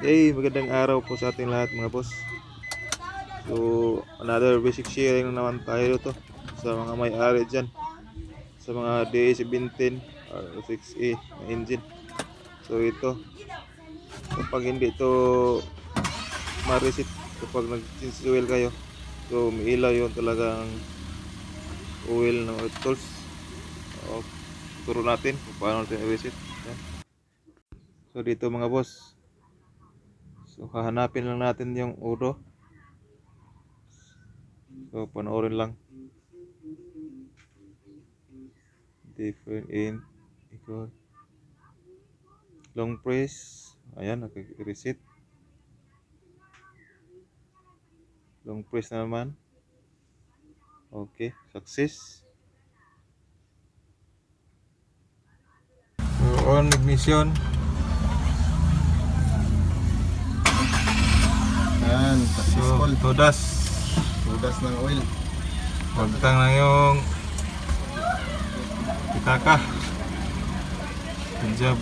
Hey, magandang araw po sa ating lahat mga boss. So, another basic sharing na naman tayo to sa mga may-ari dyan. Sa mga DA17 or 6A na engine. So, ito. Kapag hindi ito ma-reset kapag nag-change oil kayo. So, may ilaw yun talagang oil ng oil tools. O, turo natin kung paano natin i-reset. So, dito mga boss. So, hahanapin lang natin yung udo. So, panoorin lang. Different in equal. Long press. Ayan, nag-reset. Long press na naman. Okay, success. So, on ignition. Yan, So, successful. todas. Tudas ng oil. Pagtang na yung pitaka. Good job.